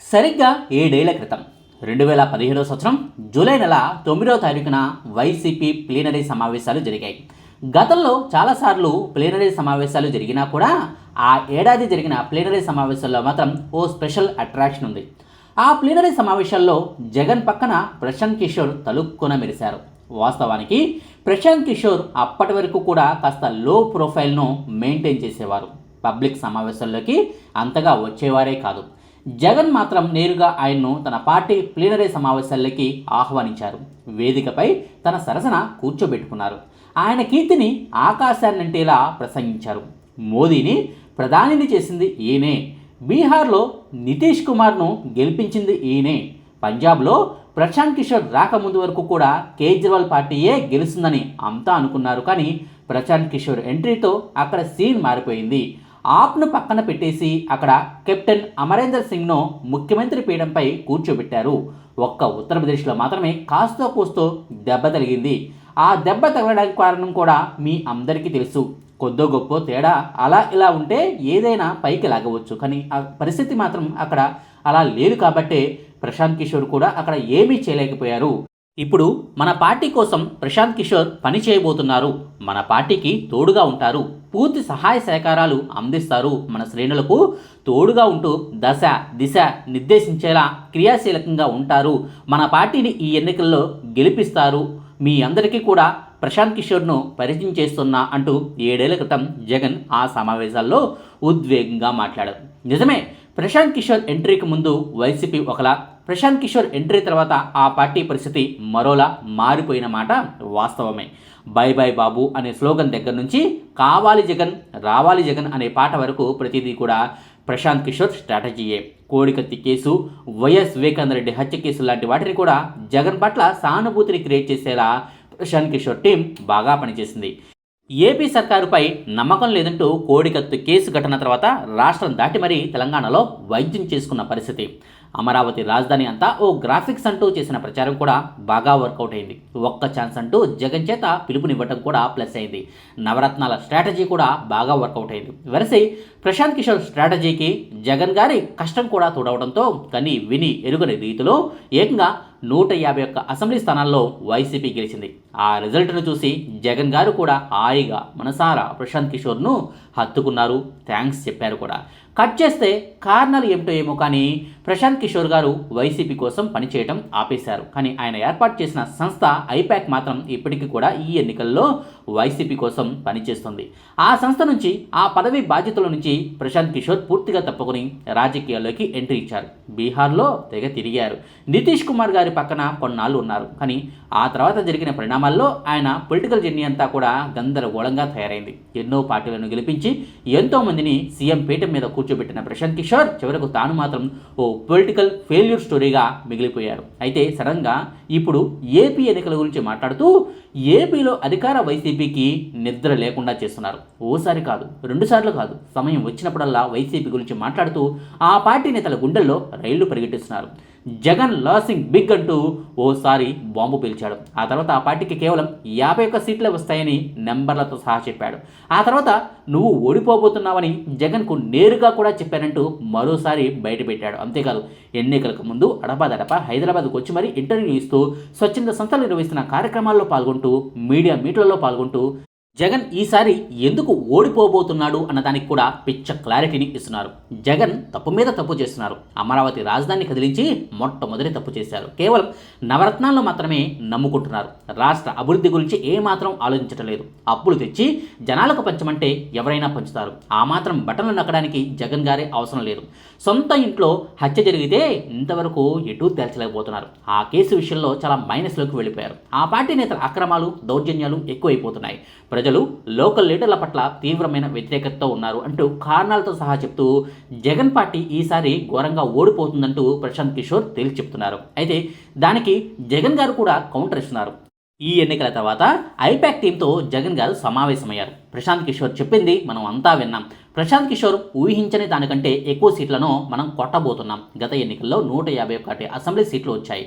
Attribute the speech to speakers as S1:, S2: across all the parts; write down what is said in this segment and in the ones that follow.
S1: సరిగ్గా ఏడేళ్ళ క్రితం రెండు వేల పదిహేడవ సంవత్సరం జూలై నెల తొమ్మిదవ తారీఖున వైసీపీ ప్లీనరీ సమావేశాలు జరిగాయి. గతంలో చాలాసార్లు ప్లీనరీ సమావేశాలు జరిగినా కూడా ఆ ఏడాది జరిగిన ప్లీనరీ సమావేశాల్లో మాత్రం ఓ స్పెషల్ అట్రాక్షన్ ఉంది. ఆ ప్లీనరీ సమావేశాల్లో జగన్ పక్కన ప్రశాంత్ కిషోర్ తలుక్కున మెరిశారు. వాస్తవానికి ప్రశాంత్ కిషోర్ అప్పటి వరకు కూడా కాస్త లో ప్రొఫైల్ను మెయింటైన్ చేసేవారు. పబ్లిక్ సమావేశాల్లోకి అంతగా వచ్చేవారే కాదు. జగన్ మాత్రం నేరుగా ఆయన్ను తన పార్టీ ప్లీనరీ సమావేశాల్లోకి ఆహ్వానించారు. వేదికపై తన సరసన కూర్చోబెట్టుకున్నారు. ఆయన కీర్తిని ఆకాశాన్నంటేలా ప్రసంగించారు. మోదీని ప్రధానిని చేసింది ఈయనే. బీహార్లో నితీష్ కుమార్ను గెలిపించింది ఈయనే. పంజాబ్లో ప్రశాంత్ కిషోర్ రాకముందు వరకు కూడా కేజ్రీవాల్ పార్టీయే గెలుస్తుందని అంతా అనుకున్నారు. కానీ ప్రశాంత్ కిషోర్ ఎంట్రీతో అక్కడ సీన్ మారిపోయింది. ఆప్ను పక్కన పెట్టేసి అక్కడ కెప్టెన్ అమరేందర్ సింగ్ను ముఖ్యమంత్రి పీఠంపై కూర్చోబెట్టారు. ఒక్క ఉత్తరప్రదేశ్లో మాత్రమే కాస్తో కూస్తో దెబ్బ తగిలింది. ఆ దెబ్బ తగలడానికి కారణం కూడా మీ అందరికీ తెలుసు. కొద్దో గొప్ప తేడా అలా ఇలా ఉంటే ఏదైనా పైకి లాగవచ్చు. కానీ ఆ పరిస్థితి మాత్రం అక్కడ అలా లేదు కాబట్టే ప్రశాంత్ కిషోర్ కూడా అక్కడ ఏమీ చేయలేకపోయారు. ఇప్పుడు మన పార్టీ కోసం ప్రశాంత్ కిషోర్ పని చేయబోతున్నారు. మన పార్టీకి తోడుగా ఉంటారు. పూర్తి సహాయ సహకారాలు అందిస్తారు. మన శ్రేణులకు తోడుగా ఉంటూ దశ దిశ నిర్దేశించేలా క్రియాశీలకంగా ఉంటారు. మన పార్టీని ఈ ఎన్నికల్లో గెలిపిస్తారు. మీ అందరికీ కూడా ప్రశాంత్ కిషోర్ను పరిచయం చేస్తున్నా అంటూ ఏడేళ్ళ క్రితం జగన్ ఆ సమావేశాల్లో ఉద్వేగంగా మాట్లాడారు. నిజమే ప్రశాంత్ కిషోర్ ఎంట్రీకి ముందు వైసీపీ ఒకలా ప్రశాంత్ కిషోర్ ఎంట్రీ తర్వాత ఆ పార్టీ పరిస్థితి మరోలా మారిపోయిన మాట వాస్తవమే. బై బై బాబు అనే స్లోగన్ దగ్గర నుంచి కావాలి జగన్ రావాలి జగన్ అనే పాట వరకు ప్రతిదీ కూడా ప్రశాంత్ కిషోర్ స్ట్రాటజీయే. కోడికత్తి కేసు వైఎస్ వివేకానంద రెడ్డి హత్య కేసు లాంటి వాటిని కూడా జగన్ పట్ల సానుభూతిని క్రియేట్ చేసేలా ప్రశాంత్ కిషోర్ టీం బాగా పనిచేసింది. ఏపీ సర్కారుపై నమ్మకం లేదంటూ కోడికత్తు కేసు ఘటన తర్వాత రాష్ట్రం దాటి మరీ తెలంగాణలో వైద్యం చేసుకున్న పరిస్థితి. అమరావతి రాజధాని అంతా ఓ గ్రాఫిక్స్ అంటూ చేసిన ప్రచారం కూడా బాగా వర్కౌట్ అయింది. ఒక్క ఛాన్స్ అంటూ జగన్ చేత పిలుపునివ్వటం కూడా ప్లస్ అయింది. నవరత్నాల స్ట్రాటజీ కూడా బాగా వర్కౌట్ అయింది. వెరసి ప్రశాంత్ కిషోర్ స్ట్రాటజీకి జగన్ గారి కష్టం కూడా తోడవడంతో కానీ విని ఎరుగని రీతిలో ఏకంగా నూట యాభై ఒక్క అసెంబ్లీ స్థానాల్లో వైసీపీ గెలిచింది. ఆ రిజల్ట్ను చూసి జగన్ గారు కూడా హాయిగా మనసారా ప్రశాంత్ కిషోర్ను హత్తుకున్నారు. థ్యాంక్స్ చెప్పారు కూడా. కట్ చేస్తే కారణాలు ఏమిటో ఏమో కానీ ప్రశాంత్ కిషోర్ గారు వైసీపీ కోసం పనిచేయడం ఆపేశారు. కానీ ఆయన ఏర్పాటు చేసిన సంస్థ ఐపాక్ మాత్రం ఇప్పటికీ కూడా ఈ ఎన్నికల్లో వైసీపీ కోసం పనిచేస్తుంది. ఆ సంస్థ నుంచి ఆ పదవి బాధ్యతల నుంచి ప్రశాంత్ కిషోర్ పూర్తిగా తప్పుకొని రాజకీయాల్లోకి ఎంట్రీ ఇచ్చారు. బీహార్లో తెగ తిరిగారు. నితీష్ కుమార్ గారి పక్కన కొన్నాళ్ళు ఉన్నారు. కానీ ఆ తర్వాత జరిగిన పరిణామాల్లో ఆయన పొలిటికల్ జర్నీ అంతా కూడా గందరగోళంగా తయారైంది. ఎన్నో పార్టీలను గెలిపించి ఎంతో మందిని సీఎం పీఠం మీద కూర్చోబెట్టిన ప్రశాంత్ కిషోర్ చివరకు తాను మాత్రం ఓ పొలిటికల్ ఫెయిల్యూర్ స్టోరీగా మిగిలిపోయారు. అయితే సడన్గా ఇప్పుడు ఏపీ ఎన్నికల గురించి మాట్లాడుతూ ఏపీలో అధికార వైసీపీకి నిద్ర లేకుండా చేస్తున్నారు. ఓసారి కాదు రెండుసార్లు కాదు సమయం వచ్చినప్పుడల్లా వైసీపీ గురించి మాట్లాడుతూ ఆ పార్టీ నేతల గుండెల్లో రైళ్ళు పరిగెట్టిస్తున్నారు. జగన్ లాసింగ్ బిగ్ అంటూ ఓసారి బాంబు పీల్చాడు. ఆ తర్వాత ఆ పార్టీకి కేవలం యాభై ఒక్క సీట్లే వస్తాయని నెంబర్లతో సహా చెప్పాడు. ఆ తర్వాత నువ్వు ఓడిపోబోతున్నావని జగన్కు నేరుగా కూడా చెప్పానంటూ మరోసారి బయటపెట్టాడు. అంతేకాదు ఎన్నికలకు ముందు అడపాదడప హైదరాబాద్కు వచ్చి మరీ ఇంటర్వ్యూ ఇస్తూ స్వచ్ఛంద సంస్థలు నిర్వహిస్తున్న కార్యక్రమాల్లో పాల్గొంటూ మీడియా మీట్లలో పాల్గొంటూ జగన్ ఈసారి ఎందుకు ఓడిపోబోతున్నాడు అన్నదానికి కూడా పిచ్చ క్లారిటీని ఇస్తున్నారు. జగన్ తప్పు మీద తప్పు చేస్తున్నారు. అమరావతి రాజధాని కదిలించి మొట్టమొదటి తప్పు చేశారు. కేవలం నవరత్నాలను మాత్రమే నమ్ముకుంటున్నారు. రాష్ట్ర అభివృద్ధి గురించి ఏమాత్రం ఆలోచించటం లేదు. అప్పులు తెచ్చి జనాలకు పంచమంటే ఎవరైనా పంచుతారు. ఆ మాత్రం బటన్లు నక్కడానికి జగన్ గారే అవసరం లేదు. సొంత ఇంట్లో హత్య జరిగితే ఇంతవరకు ఎటూ తేల్చలేకపోతున్నారు. ఆ కేసు విషయంలో చాలా మైనస్లోకి వెళ్ళిపోయారు. ఆ పార్టీ నేతల అక్రమాలు దౌర్జన్యాలు ఎక్కువైపోతున్నాయి. ప్రజలు లోకల్ లీడర్ల పట్ల తీవ్రమైన వ్యతిరేకతతో ఉన్నారు అంటూ కారణాలతో సహా చెప్తూ జగన్ పార్టీ ఈసారి ఘోరంగా ఓడిపోతుందంటూ ప్రశాంత్ కిషోర్ తేల్చి చెప్తున్నారు. అయితే దానికి జగన్ గారు కూడా కౌంటర్ ఇస్తున్నారు. ఈ ఎన్నికల తర్వాత ఐపాక్ టీంతో జగన్ గారు సమావేశమయ్యారు. ప్రశాంత్ కిషోర్ చెప్పింది మనం అంతా విన్నాం. ప్రశాంత్ కిషోర్ ఊహించని దానికంటే ఎక్కువ సీట్లను మనం కొట్టబోతున్నాం. గత ఎన్నికల్లో నూట యాభై ఒకటి అసెంబ్లీ సీట్లు వచ్చాయి.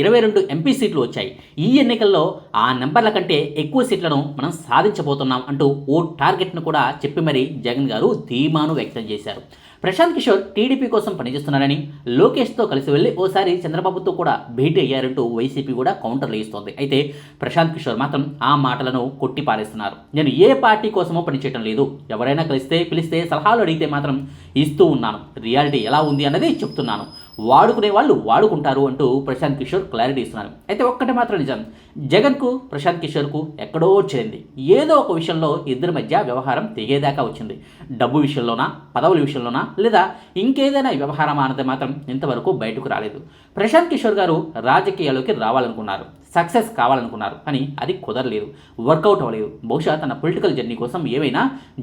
S1: ఇరవై రెండు ఎంపీ సీట్లు వచ్చాయి. ఈ ఎన్నికల్లో ఆ నెంబర్ల కంటే ఎక్కువ సీట్లను మనం సాధించబోతున్నాం అంటూ ఓ టార్గెట్ను కూడా చెప్పి మరీ జగన్ గారు ధీమాను వ్యక్తం చేశారు. ప్రశాంత్ కిషోర్ టీడీపీ కోసం పనిచేస్తున్నారని లోకేష్తో కలిసి వెళ్ళి ఓసారి చంద్రబాబుతో కూడా భేటీ అయ్యారంటూ వైసీపీ కూడా కౌంటర్లు ఇస్తోంది అయితే ప్రశాంత్ కిషోర్ మాత్రం ఆ మాటలను కొట్టి పారేస్తున్నారు నేను ఏ పార్టీ కోసమో పనిచేయటం లేదు. ఎవరైనా కలిస్తే పిలిస్తే సలహాలు అడిగితే మాత్రం ఇస్తూ ఉన్నాను. రియాలిటీ ఎలా ఉంది అన్నది చెప్తున్నాను. వాడుకునే వాళ్ళు వాడుకుంటారు అంటూ ప్రశాంత్ కిషోర్ క్లారిటీ ఇస్తున్నారు. అయితే ఒక్కటి మాత్రం నిజం. జగన్కు ప్రశాంత్ కిషోర్కు ఎక్కడో చేరింది. ఏదో ఒక విషయంలో ఇద్దరి మధ్య వ్యవహారం తెగేదాకా వచ్చింది. డబ్బు విషయంలోనా పదవుల విషయంలోనా లేదా ఇంకేదైనా వ్యవహారం అన్నది మాత్రం ఇంతవరకు బయటకు రాలేదు. ప్రశాంత్ కిషోర్ గారు రాజకీయాల్లోకి రావాలనుకున్నారు. సక్సెస్ కావాలనుకున్నారు. కానీ అది కుదరలేదు. వర్కౌట్ అవ్వలేదు. బహుశా తన పొలిటికల్ జర్నీ కోసం ఏమైనా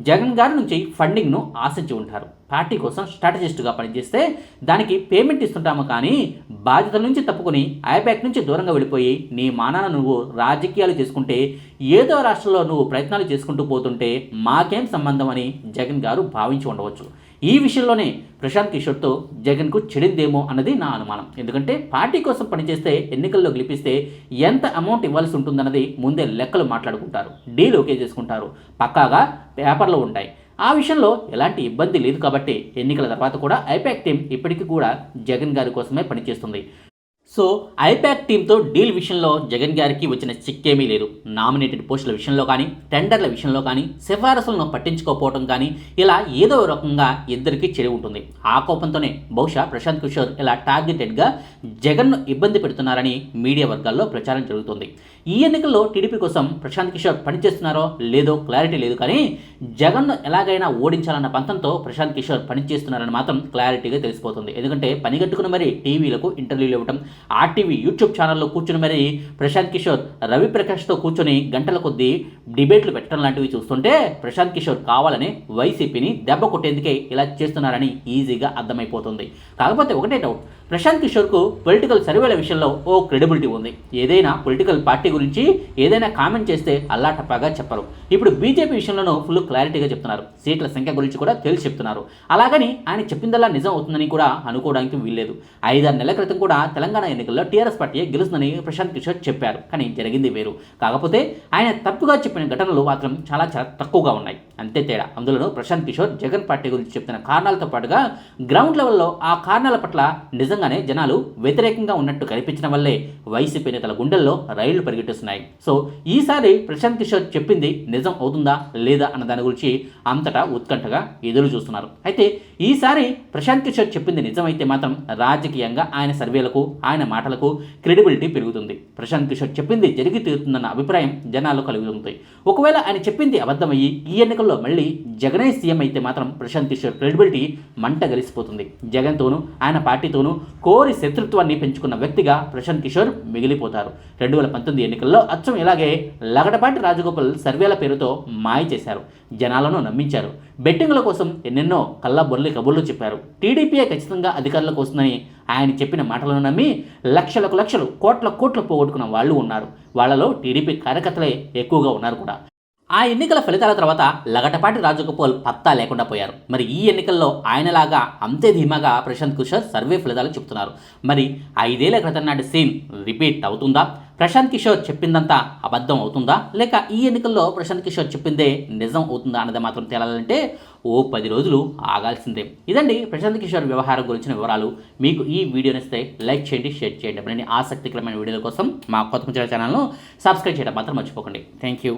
S1: జగన్ గారి నుంచి ఫండింగ్ను ఆశించి ఉంటారు. పార్టీ కోసం స్ట్రాటజిస్ట్గా పనిచేస్తే దానికి పేమెంట్ ఇస్తుంటాము కానీ బాధ్యతల నుంచి తప్పుకొని ఐబ్యాక్ నుంచి దూరంగా వెళ్ళిపోయి నీ మానాన నువ్వు రాజకీయాలు చేసుకుంటే ఏదో రాష్ట్రంలో నువ్వు ప్రయత్నాలు చేసుకుంటూ పోతుంటే మాకేం సంబంధం అని జగన్ గారు భావించి ఉండవచ్చు. ఈ విషయంలోనే ప్రశాంత్ కిషోర్తో జగన్కు చెడిందేమో అన్నది నా అనుమానం. ఎందుకంటే పార్టీ కోసం పనిచేస్తే ఎన్నికల్లో గెలిపిస్తే ఎంత అమౌంట్ ఇవ్వాల్సి ఉంటుందన్నది ముందే లెక్కలు మాట్లాడుకుంటారు డీల్ ఓకే చేసుకుంటారు పక్కాగా పేపర్లో ఉంటాయి. ఆ విషయంలో ఎలాంటి ఇబ్బంది లేదు కాబట్టి ఎన్నికల తర్వాత కూడా ఐపాక్ టీం ఇప్పటికీ కూడా జగన్ గారి కోసమే పనిచేస్తుంది. సో ఐపాక్ టీంతో డీల్ విషయంలో జగన్ గారికి వచ్చిన చిక్కేమీ లేదు. నామినేటెడ్ పోస్టుల విషయంలో కానీ టెండర్ల విషయంలో కానీ సిఫారసులను పట్టించుకోకపోవడం కానీ ఇలా ఏదో రకంగా ఇద్దరికి చెడి ఉంటుంది. ఆ కోపంతోనే బహుశా ప్రశాంత్ కిషోర్ ఇలా టార్గెటెడ్గా జగన్ను ఇబ్బంది పెడుతున్నారని మీడియా వర్గాల్లో ప్రచారం జరుగుతుంది. ఈ ఎన్నికల్లో టీడీపీ కోసం ప్రశాంత్ కిషోర్ పనిచేస్తున్నారో లేదో క్లారిటీ లేదు కానీ జగన్ను ఎలాగైనా ఓడించాలన్న పంతంతో ప్రశాంత్ కిషోర్ పనిచేస్తున్నారని మాత్రం క్లారిటీగా తెలిసిపోతుంది. ఎందుకంటే పనిగట్టుకుని మరి టీవీలకు ఇంటర్వ్యూలు ఇవ్వడం ఆర్టీవీ యూట్యూబ్ ఛానల్లో కూర్చుని మరి ప్రశాంత్ కిషోర్ రవి ప్రకాష్తో కూర్చొని గంటల కొద్దీ డిబేట్లు పెట్టడం లాంటివి చూస్తుంటే ప్రశాంత్ కిషోర్ కావాలని వైసీపీని దెబ్బ కొట్టేందుకే ఇలా చేస్తున్నారని ఈజీగా అర్థమైపోతుంది. కాకపోతే ఒకటే డౌట్ ప్రశాంత్ కిషోర్కు పొలిటికల్ సర్వేల విషయంలో ఓ క్రెడిబిలిటీ ఉంది. ఏదైనా పొలిటికల్ పార్టీ గురించి ఏదైనా కామెంట్ చేస్తే అల్లాటప్పగా చెప్పరు. ఇప్పుడు బీజేపీ విషయంలోనూ ఫుల్ క్లారిటీగా చెప్తున్నారు. సీట్ల సంఖ్య గురించి కూడా తెలిసి చెప్తున్నారు. అలాగని ఆయన చెప్పిందల్లా నిజం అవుతుందని కూడా అనుకోవడానికి వీల్లేదు. ఐదారు నెలల క్రితం కూడా తెలంగాణ ఎన్నికల్లో టీఆర్ఎస్ పార్టీ గెలుస్తుందని ప్రశాంత్ కిషోర్ చెప్పారు. కానీ జరిగింది వేరు. కాకపోతే ఆయన తప్పుగా చెప్పిన ఘటనలు మాత్రం చాలా చాలా తక్కువగా ఉన్నాయి. అంతే తేడా. అందులోనూ ప్రశాంత్ కిషోర్ జగన్ పార్టీ గురించి చెప్తున్న కారణాలతో పాటుగా గ్రౌండ్ లెవెల్లో ఆ కారణాల పట్ల నిజంగానే జనాలు వ్యతిరేకంగా ఉన్నట్టు కనిపించడం వల్లే వైసీపీ నేతల గుండెల్లో రైళ్ళు పరిగెట్టిస్తున్నాయి. సో ఈసారి ప్రశాంత్ కిషోర్ చెప్పింది నిజం అవుతుందా లేదా అన్న దాని గురించి అంతటా ఉత్కంఠగా ఎదురు చూస్తున్నారు. అయితే ఈసారి ప్రశాంత్ కిషోర్ చెప్పింది నిజమైతే మాత్రం రాజకీయంగా ఆయన సర్వేలకు ఆయన మాటలకు క్రెడిబిలిటీ పెరుగుతుంది. ప్రశాంత్ కిషోర్ చెప్పింది జరిగి తీరుతుందన్న అభిప్రాయం జనాలు కలుగుతుంది. ఒకవేళ ఆయన చెప్పింది అబద్ధమయ్యి ఈ ఎన్నికల్లో మళ్ళీ జగనే సీఎం అయితే మాత్రం ప్రశాంత్ కిషోర్ క్రెడిబిలిటీ మంట గలిసిపోతుంది జగన్తోనూ ఆయన పార్టీతోనూ కోరి శత్రుత్వాన్ని పెంచుకున్న వ్యక్తిగా ప్రశాంత్ కిషోర్ మిగిలిపోతారు. రెండు వేల పంతొమ్మిది ఎన్నికల్లో అచ్చం ఇలాగే లగడపాటి రాజగోపాల్ సర్వేల పేరుతో మాయ చేశారు. జనాలను నమ్మించారు. బెట్టింగ్ల కోసం ఎన్నెన్నో కళ్ళ బొల్లి కబుర్లు చెప్పారు. టీడీపీఏ ఖచ్చితంగా అధికారంలోకి వస్తుందని ఆయన చెప్పిన మాటలను నమ్మి లక్షలకు లక్షలు కోట్ల కోట్లు పోగొట్టుకున్న వాళ్ళు ఉన్నారు. వాళ్ళలో టీడీపీ కార్యకర్తలే ఎక్కువగా ఉన్నారు కూడా. ఆ ఎన్నికల ఫలితాల తర్వాత లగటపాటి రాజగోపాల్ పత్తా లేకుండా పోయారు. మరి ఈ ఎన్నికల్లో ఆయనలాగా అంతే ధీమాగా ప్రశాంత్ కిషోర్ సర్వే ఫలితాలు చెప్తున్నారు. మరి ఐదేళ్ళ క్రితం నాటి సీన్ రిపీట్ అవుతుందా? ప్రశాంత్ కిషోర్ చెప్పిందంతా అబద్ధం అవుతుందా? లేక ఈ ఎన్నికల్లో ప్రశాంత్ కిషోర్ చెప్పిందే నిజం అవుతుందా అన్నది మాత్రం తేలాలంటే ఓ పది రోజులు ఆగాల్సిందే. ఇదండి ప్రశాంత్ కిషోర్ వ్యవహారం గురించిన వివరాలు. మీకు ఈ వీడియోని ఇస్తే లైక్ చేయండి షేర్ చేయండి. మరిన్ని ఆసక్తికరమైన వీడియోల కోసం మా కొత్త ఛానల్ను సబ్స్క్రైబ్ చేయడం మాత్రం మర్చిపోకండి. Thank you.